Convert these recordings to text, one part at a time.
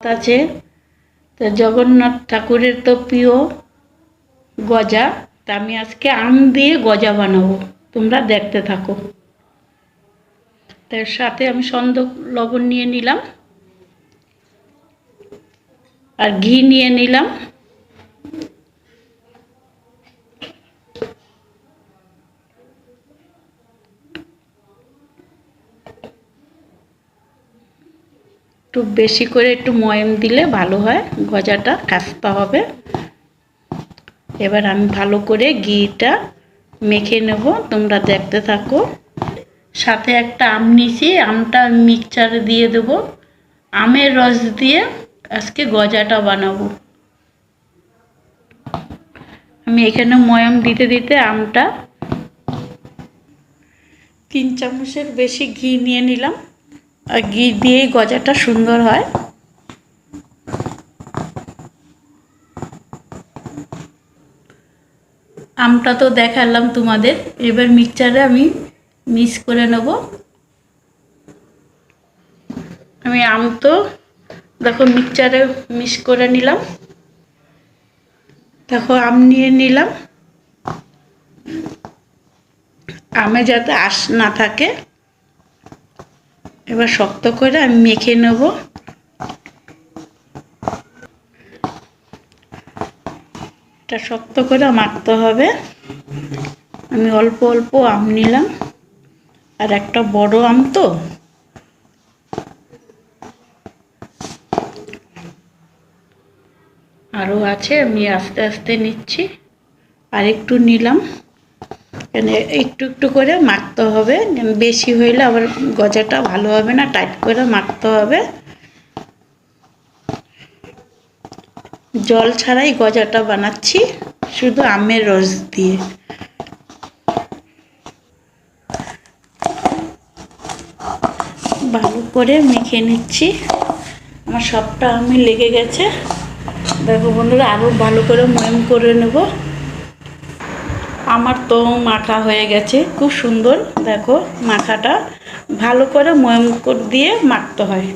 আছে। তো জগন্নাথ ঠাকুরের তো প্রিয় গজা, তা আমি আজকে আম দিয়ে গজা বানাবো। তোমরা দেখতে থাকো। তার সাথে আমি সন্দ লবণ নিয়ে নিলাম। আর ঘি নিয়ে নিলাম। একটু বেশি করে একটু ময়ম দিলে ভালো হয়, গজাটা খাস্তা হবে। এবার আমি ভালো করে ঘিটা মেখে নেব, তোমরা দেখতে থাকো। সাথে একটা আম নিছি, আমটা মিক্সচারে দিয়ে দেব। আমের রস দিয়ে আজকে গজাটা বানাবো। আমি এখানে ময়ম দিতে দিতে আমটা তিন চামচের বেশি ঘি নিয়ে নিলাম। আর ঘি দিয়েই গজাটা সুন্দর হয়। আমটা তো দেখালাম তোমাদের, এবার মিক্সচারে আমি মিক্স করে নেব। আমি আম তো দেখো মিক্সচারে মিক্স করে নিলাম। দেখো আম নিয়ে নিলাম। আমে যাতে আশ না থাকে। এবার শক্ত করে আমি মেখে নেব। এটা শক্ত করে মাখতে হবে। আমি অল্প অল্প আম নিলাম। আর একটা বড় আম তো। আরও আছে, আমি আস্তে আস্তে নিচ্ছি। আর একটু নিলাম। একটু একটু করে মাখতে হবে। বেশি হইলে আবার গজাটা ভালো হবে না, টাইট করে মাখতে হবে। জল ছাড়াই গজাটা বানাচ্ছি, শুধু আমের রস দিয়ে। ভালো করে মেখে নিচ্ছি। আমার সবটা আমি লেগে গেছে। দেখো বন্ধুরা আরও ভালো করে ময়ম করে নেব। আমার তো মাখা হয়ে গেছে, খুব সুন্দর। দেখো, মাখাটা ভালো করে ময়ম দিয়ে মাখতে হয়।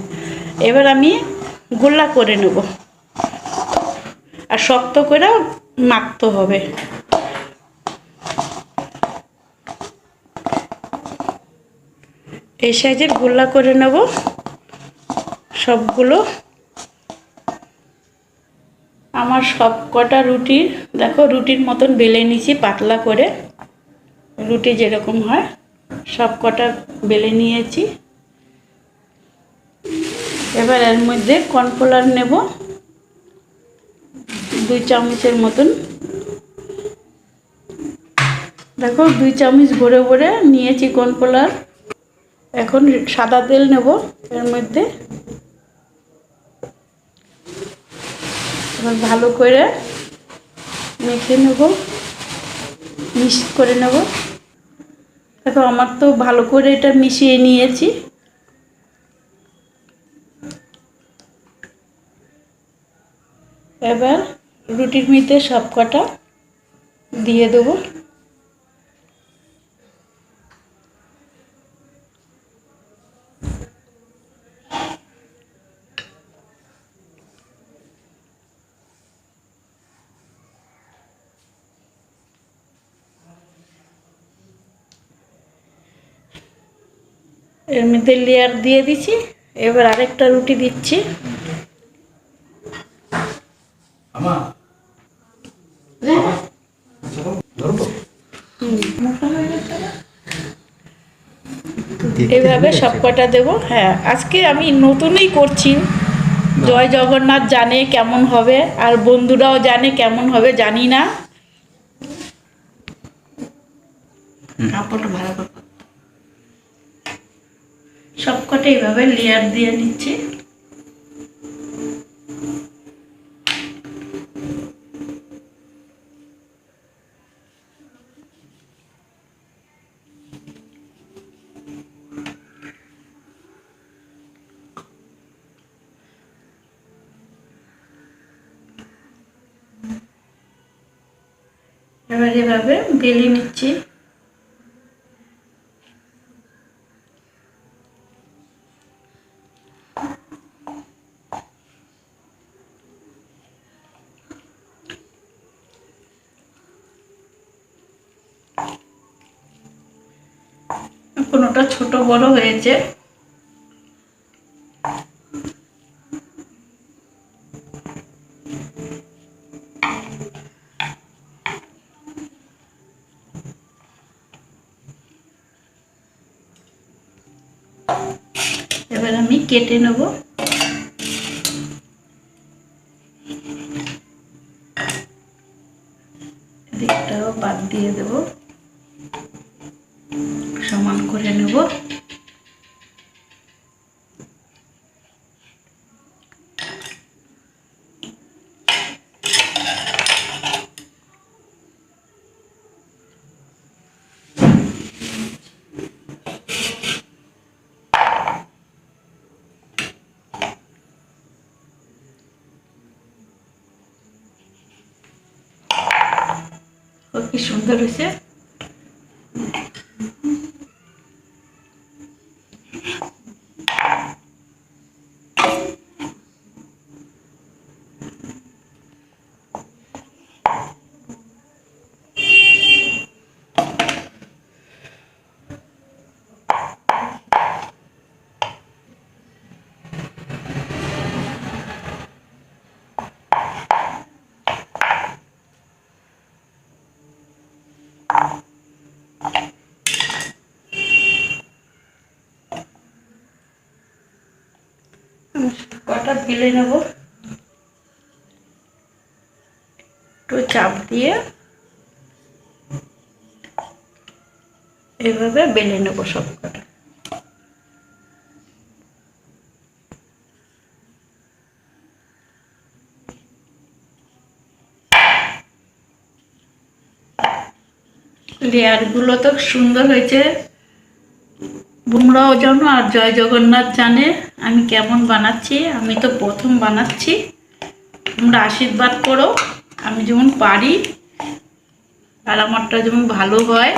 এবার আমি গোল্লা করে নেব। আর শক্ত করে মাখতে হবে। এই সাইজের গোল্লা করে নেব। সবগুলো আমার সব কটা রুটির, দেখো রুটির মতন বেলে নিয়েছি পাতলা করে। রুটি যেরকম হয়, সব কটা বেলে নিয়েছি। এবার এর মধ্যে কর্নফ্লাওয়ার নেব। দুই চামচের মতন। দেখো দুই চামচ ভরে ভরে নিয়েছি কর্নফ্লাওয়ার। এখন সাদা তেল নেব এর মধ্যে। এবার ভালো করে মেখে নেব মিক্স করে নেব। দেখো, আমার তো ভালো করে এটা মিশিয়ে নিয়েছি। এবার রুটির মিতে সব কটা দিয়ে দেবো। এর মধ্যে লেয়ার দিয়ে দিচ্ছি। এবার আরেকটা রুটি দিচ্ছি। এভাবে সব কটা দেবো। হ্যাঁ আজকে আমি নতুনই করছি। জয় জগন্নাথ জানে কেমন হবে আর বন্ধুরাও জানে কেমন হবে জানি না। কাপড়টা ভালো করে সবকটা এইভাবে লেয়ার দিয়ে নিচ্ছি। এবার এভাবে বেলে নিচ্ছি। হয়েছে এবার আমি কেটে নেব। দিকটাও বাদ দিয়ে দেব সমান করে নেব ও কি সুন্দর হয়েছে। কটা বেলে নেব? একটু চাপ দিয়ে এভাবে বেলে নেব সব কটা। লেয়ারগুলো তো সুন্দর হয়েছে। বুমরাও জানো আর জয় জগন্নাথ জানে আমি কেমন বানাচ্ছি। আমি তো প্রথম বানাচ্ছি। তোমরা আশীর্বাদ করো। আমি যেমন পারি, আর আমারটা যেমন ভালো হয়।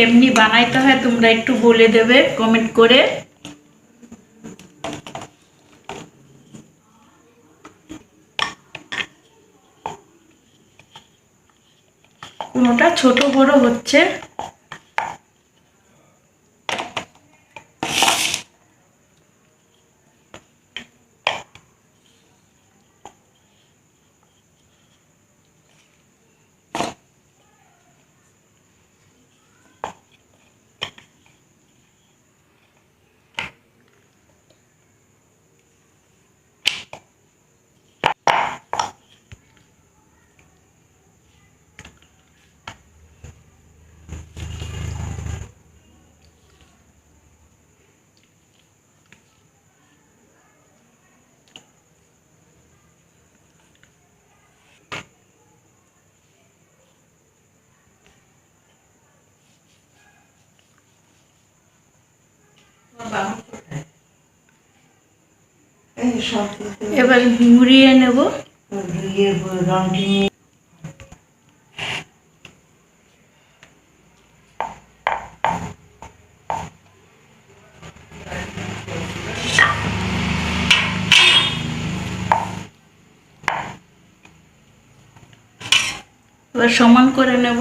কেমনি বানাইতে হয় তোমরা একটু বলে দেবে কমেন্ট করে। কোনোটা ছোট বড় হচ্ছে। এবার মুড়িয়ে নেব। এবার সমান করে নেব।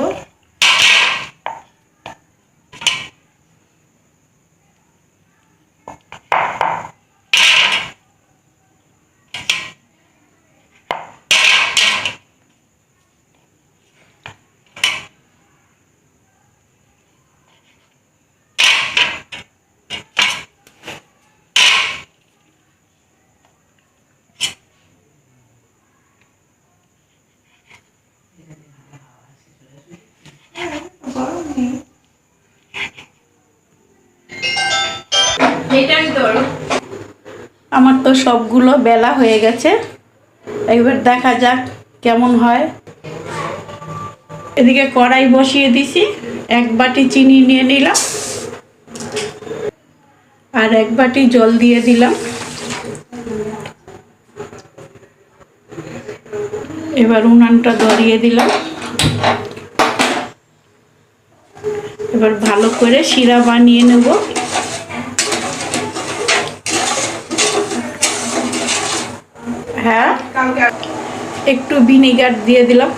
আমার তো সবগুলো বেলা হয়ে গেছে। এবার দেখা যাক কেমন হয়। এদিকে কড়াই বসিয়ে দিছি, এক বাটি চিনি নিয়ে নিলাম। আর এক বাটি জল দিয়ে দিলাম। এবার উনানটা ধরিয়ে দিলাম। এবার ভালো করে শিরা বানিয়ে নেব হ্যাঁ একটু ভিনেগার দিয়ে দিলাম।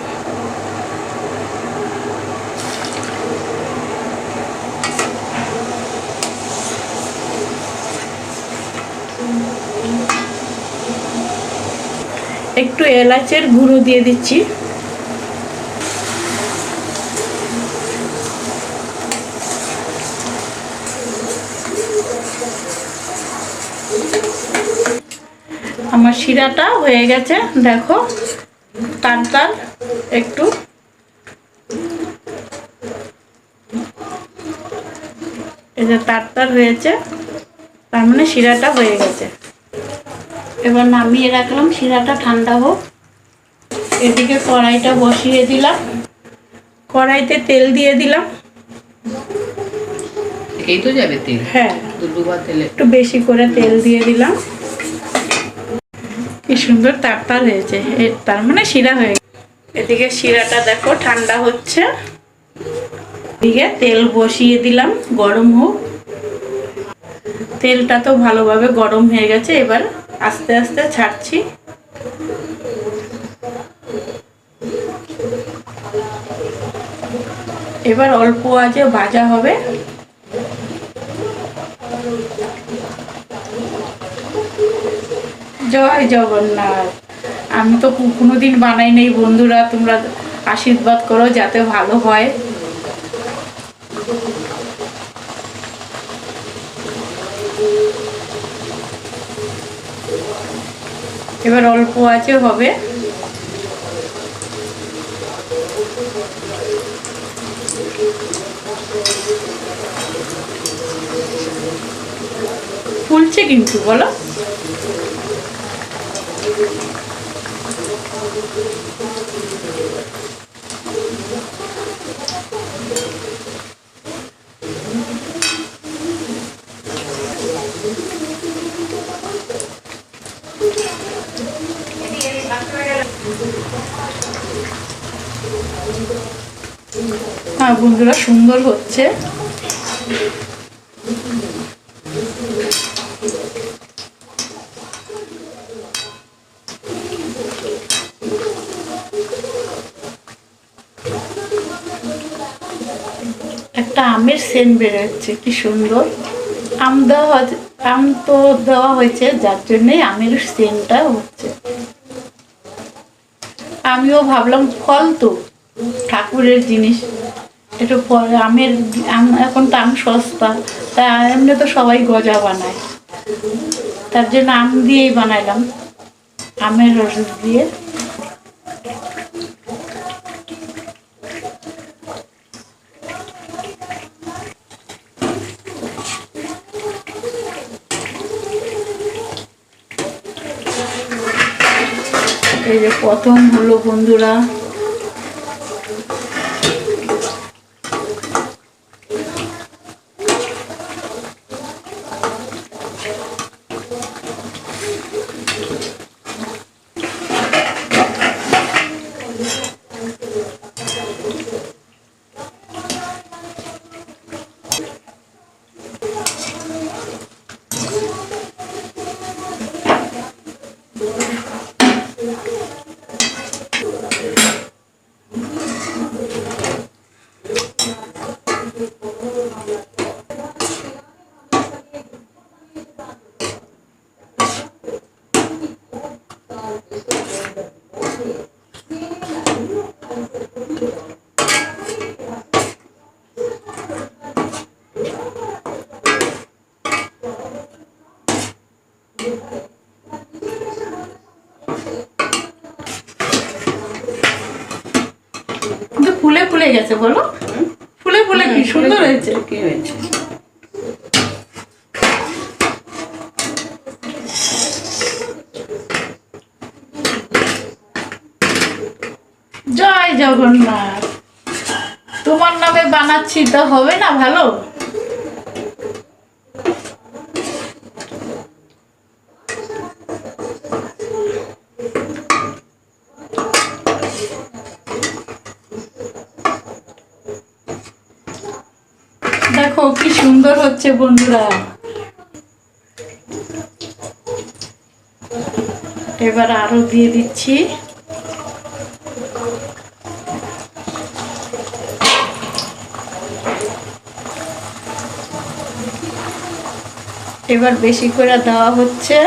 একটু এলাচের গুঁড়ো দিয়ে দিচ্ছি। আমার শিরাটা হয়ে গেছে। দেখো টান টান একটু। এই যে তার তার হয়েছে তার মানে শিরাটা হয়ে গেছে। এবার নামিয়ে রাখলাম শিরাটা ঠান্ডা হোক। এদিকে কড়াইটা বসিয়ে দিলাম। কড়াইতে তেল দিয়ে দিলাম। এই তো যাবে তেল। হ্যাঁ। একটু বেশি করে তেল দিয়ে দিলাম। কি সুন্দর তারতার হয়েছে। তার মানে শিরা হয়ে। এদিকে শিরাটা দেখো, ঠান্ডা হচ্ছে। এদিকে তেল বসিয়ে দিলাম, গরম হোক। তেলটা তো ভালোভাবে গরম হয়ে গেছে, এবার আস্তে আস্তে ছাড়ছি। এবার অল্প আজে ভাজা হবে। জয় জগন্নাথ। আমি তো কোনো দিন বানাই নেই বন্ধুরা, তোমরা আশীর্বাদ করো যাতে ভালো হয়। এবার অল্প আছে, হবে। ফুলছে কিন্তু, বলো। হ্যাঁ বন্ধুরা সুন্দর হচ্ছে। একটা আমের সেন্ট বেরোচ্ছে, কি সুন্দর। আম দেওয়া আম তো দেওয়া হয়েছে, যার জন্যে আমের সেন্টটা হচ্ছে। আমিও ভাবলাম ফল তো, ঠাকুরের জিনিস। একটু ফল, আমের, আম, এখন তো আম সস্তা, তা এমনি তো সবাই গজা বানায়। তার জন্য আম দিয়েই বানাইলাম, আমের রস দিয়ে। এই যে প্রথম হলো বন্ধুরা কিন্তু ফুলে ফুলে গেছে বলো ফুলে ফুলে কি সুন্দর হয়েছে কি হয়েছে জয় জগন্নাথ তোমার বানাচ্ছি তো হবে না ভালো? দেখো কি সুন্দর হচ্ছে বন্ধুরা। এবার আরও দিয়ে দিচ্ছি। এবার বেশি করে দেওয়া হচ্ছে।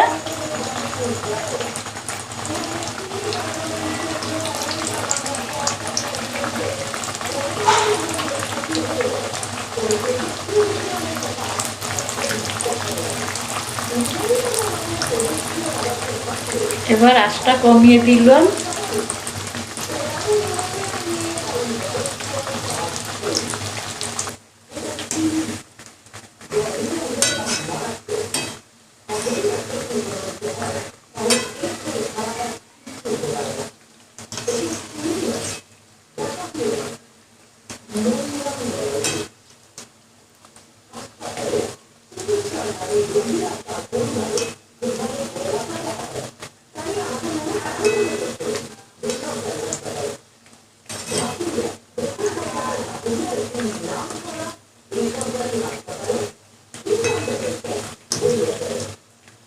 এবার আঁচটা কমিয়ে দিলাম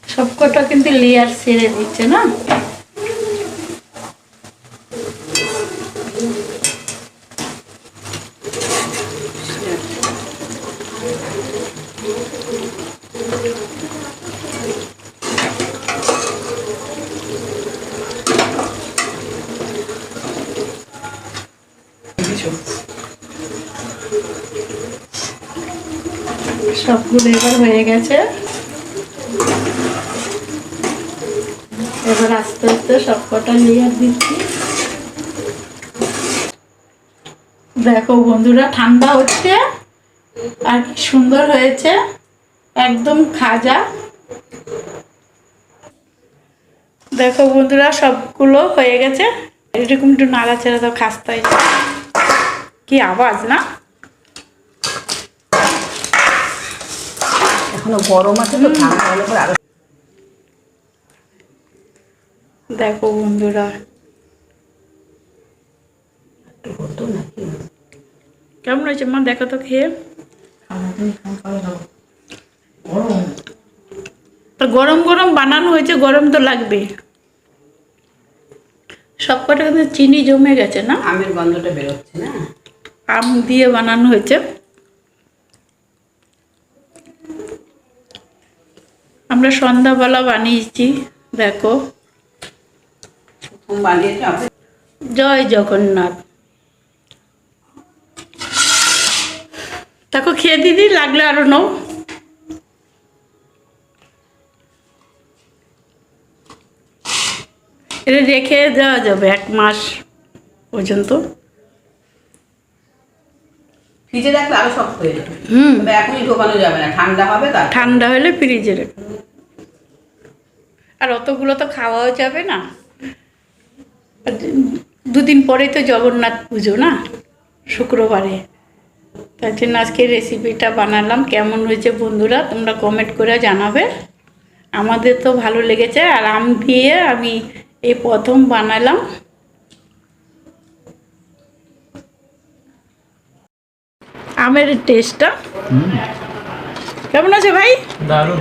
সবকটা কিন্তু লেয়ার ছেড়ে দিচ্ছে না? সবগুলো এবার হয়ে গেছে। এবার আস্তে আস্তে সব কটা লেয়ার দিচ্ছি। দেখো বন্ধুরা, ঠান্ডা হচ্ছে আর কি সুন্দর হয়েছে, একদম খাজা। দেখো বন্ধুরা, সবগুলো হয়ে গেছে। এরকম একটু নাড়া নাড়াচাড়া তো খাস্তাই কি আওয়াজ না? এখনও গরম আছে তো, ঠান্ডা হলে পরে আরও দেখো বন্ধুরা। কেমন হয়েছে মা? দেখো তো খেয়ে। তো গরম গরম বানানো হয়েছে গরম তো লাগবে সব কটা কিন্তু চিনি জমে গেছে না? আমের গন্ধটা বেরোচ্ছে না? আম দিয়ে বানানো হয়েছে। আমরা সন্ধ্যাবেলা বানিয়েছি দেখো। জয় জগন্নাথ। তাকে খেয়ে দিদি লাগলে আরও নাও। এটা রেখে দেওয়া যাবে এক মাস পর্যন্ত। ফ্রিজে রাখলে আরও শক্ত হয়ে যাবে। হুম। এখনই ঢোকানো যাবে না ঠান্ডা হবে ঠান্ডা হলে ফ্রিজে রেখে আর অতগুলো তো খাওয়াও যাবে না। দুদিন পরেই তো জগন্নাথ পুজো না? শুক্রবারে। তার জন্য আজকে রেসিপিটা বানালাম। কেমন হয়েছে বন্ধুরা তোমরা কমেন্ট করে জানাবে। আমাদের তো ভালো লেগেছে আর আম দিয়ে আমি এই প্রথম বানালাম। আমের টেস্টটা কেমন আছে ভাই? দারুণ।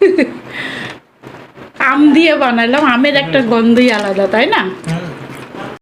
আম দিয়ে বানালাম আমের একটা গন্ধই আলাদা তাই না?